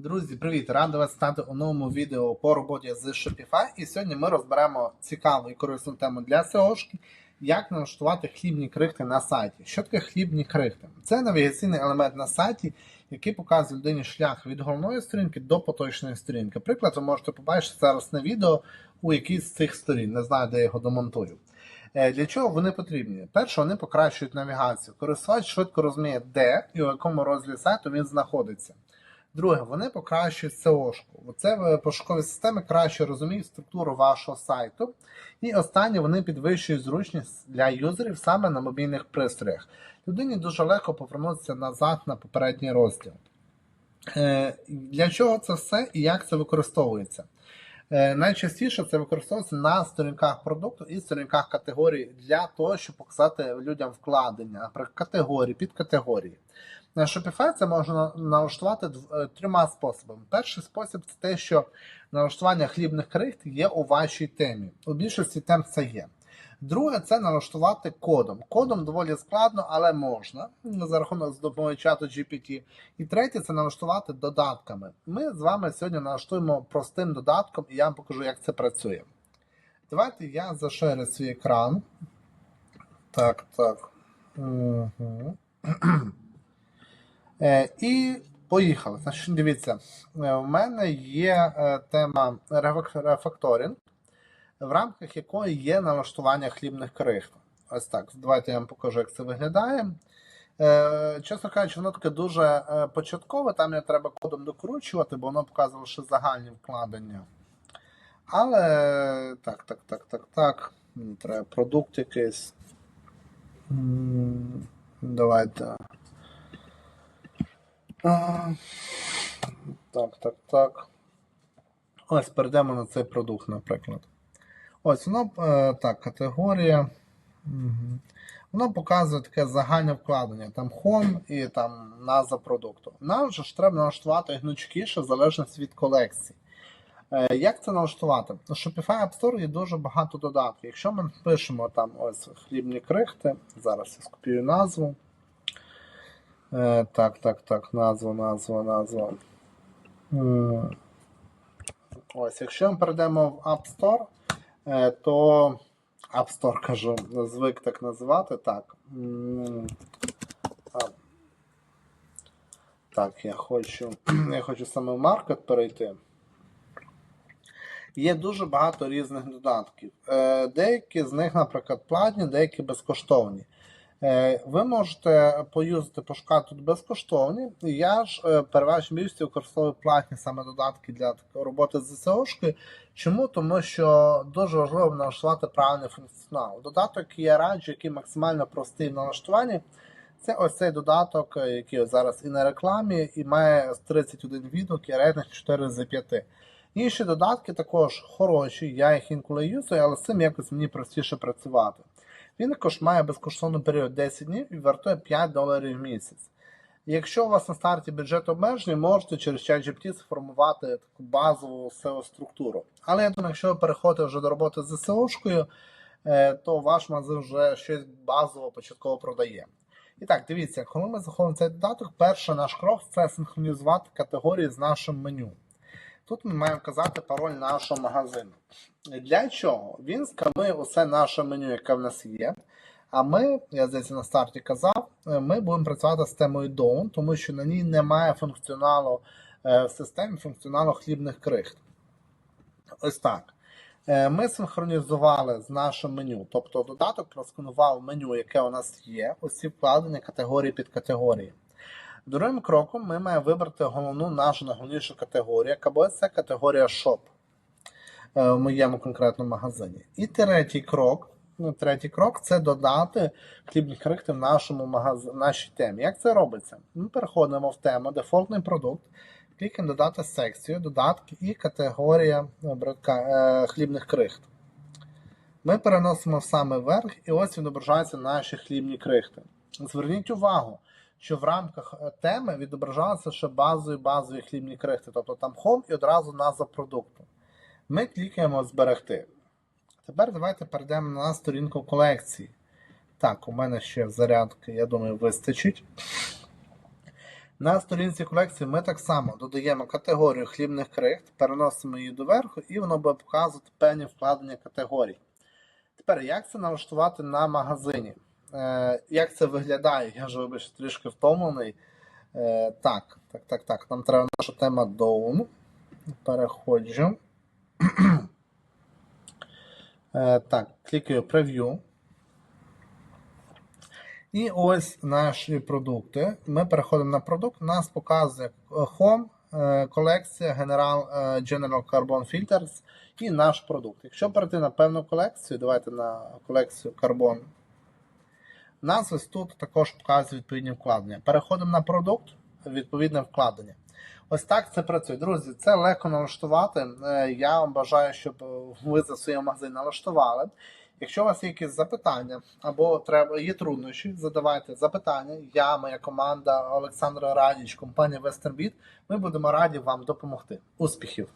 Друзі, привіт! Радий вас стати у новому відео по роботі з Shopify. І сьогодні ми розберемо цікаву і корисну тему для SEO-шки, як налаштувати хлібні крихти на сайті. Що таке хлібні крихти? Це навігаційний елемент на сайті, який показує людині шлях від головної сторінки до поточної сторінки. Приклад, ви можете побачити зараз на відео у якійсь з цих сторін. Не знаю, де я його домонтую. Е, Для чого вони потрібні? Перше, вони покращують навігацію. Користувач швидко розуміє, де і у якому розділі сайту він знаходиться. Друге, вони покращують SEO-шку. Це пошукові системи краще розуміють структуру вашого сайту. І останнє, вони підвищують зручність для юзерів саме на мобільних пристроях. Людині дуже легко повернутися назад на попередній розділ. Е, Для чого це все і як це використовується? Е, Найчастіше це використовується на сторінках продукту і сторінках категорії для того, щоб показати людям вкладення, наприклад, категорії, підкатегорії. На Shopify це можна налаштувати е, трьома способами. Перший спосіб це те, що налаштування хлібних крихт є у вашій темі. У більшості тем це є. Друге, це налаштувати кодом. Кодом доволі складно, але можна за рахунок з допомогою чату GPT. І третє це налаштувати додатками. Ми з вами сьогодні налаштуємо простим додатком, і я вам покажу, як це працює. Давайте я заширю свій екран. Так, так. Угу. Е, і поїхали. Значить, дивіться, е, в мене є е, тема рефак- рефакторинг, в рамках якої є налаштування хлібних крихт. Ось так. Давайте я вам покажу, як це виглядає. Чесно кажучи, воно таке дуже початкове, там його треба кодом докручувати, бо воно показує лише загальні вкладення. Але так, так, так, так, так. Треба продукт якийсь. Давайте. Так, так, так. Ось перейдемо на цей продукт, наприклад. Ось воно е, так, категорія. Воно показує таке загальне вкладення, там Home і там назва продукту. Нам же ж треба налаштувати гнучкіше в залежності від колекції. Е, Як це налаштувати? У Shopify App Store є дуже багато додатків. Якщо ми пишемо там ось хлібні крихти, зараз я скопію назву. Е, так, так, так, назва, назва, назва. Ось, якщо ми перейдемо в App Store, е, то App Store кажу, звик так називати. Так. Так, я хочу, я хочу саме в маркет перейти. Є дуже багато різних додатків. Е, Деякі з них, наприклад, платні, деякі безкоштовні. Е, Ви можете поюзати, пошукати тут безкоштовні. Я ж е, переважно більшості використовую платні саме додатки для роботи з СЕОшкою. Чому? Тому що дуже важливо налаштувати правильний функціонал. Додаток, я раджу, який максимально простий в налаштуванні, це ось цей додаток, е, який зараз і на рекламі, і має 31 відгук і рейтинг 4 з 5. Інші додатки також хороші, я їх інколи юзаю, але з цим якось мені простіше працювати. Він також має безкоштовний період 10 днів і вартує 5 доларів в місяць. Якщо у вас на старті бюджет обмежений, можете через ChatGPT сформувати таку базову SEO-структуру. Але я думаю, якщо ви переходите вже до роботи з SEO-шкою, е, то ваш магазин вже щось базово початково продає. І так, дивіться, коли ми заходимо в цей додаток, перший наш крок це синхронізувати категорії з нашим меню. Тут ми маємо вказати пароль нашого магазину. Для чого? Він сканує усе наше меню, яке в нас є. А ми, я здається, на старті казав, е, ми будемо працювати з темою Dawn, тому що на ній немає функціоналу е, в системі функціоналу хлібних крихт. Ось так. Е, Ми синхронізували з нашим меню, тобто додаток просканував меню, яке у нас є, усі вкладені категорії під категорії. Другим кроком ми маємо вибрати головну нашу найголовнішу категорію, буде це категорія Shop е, в моєму конкретному магазині. І третій крок. Ну, третій крок це додати хлібні крихти в нашому магаз... нашій темі. Як це робиться? Ми переходимо в тему дефолтний продукт, клікаємо додати секцію, додатки і категорія е, е, хлібних крихт. Ми переносимо саме верх, і ось відображаються наші хлібні крихти. Зверніть увагу, що в рамках е, теми відображалися ще базові базові хлібні крихти, тобто там home і одразу назва продукту. Ми клікаємо зберегти. Тепер давайте перейдемо на сторінку колекції. Так, у мене ще зарядки, я думаю, вистачить. На сторінці колекції ми так само додаємо категорію хлібних крихт, переносимо її доверху, і воно буде показувати певні вкладення категорій. Тепер, як це налаштувати на магазині? Е, як це виглядає? Я вже вибачте, трішки втомлений. Е, так, так, так, так. Нам треба наша тема Down. Переходжу. Е, так, клікаю Preview. І ось наші продукти. Ми переходимо на продукт. Нас показує е, Home, е, колекція General, General Carbon Filters і наш продукт. Якщо перейти на певну колекцію, давайте на колекцію Carbon. Ось тут також показує відповідні вкладення. Переходимо на продукт, відповідне вкладення. Ось так це працює. Друзі, це легко налаштувати. Е, Я вам бажаю, щоб ви за своїм магазин налаштували. Якщо у вас є якісь запитання або треба є труднощі, задавайте запитання. Я, моя команда Олександр Радіч, компанія WesternBit, Ми будемо раді вам допомогти. Успіхів!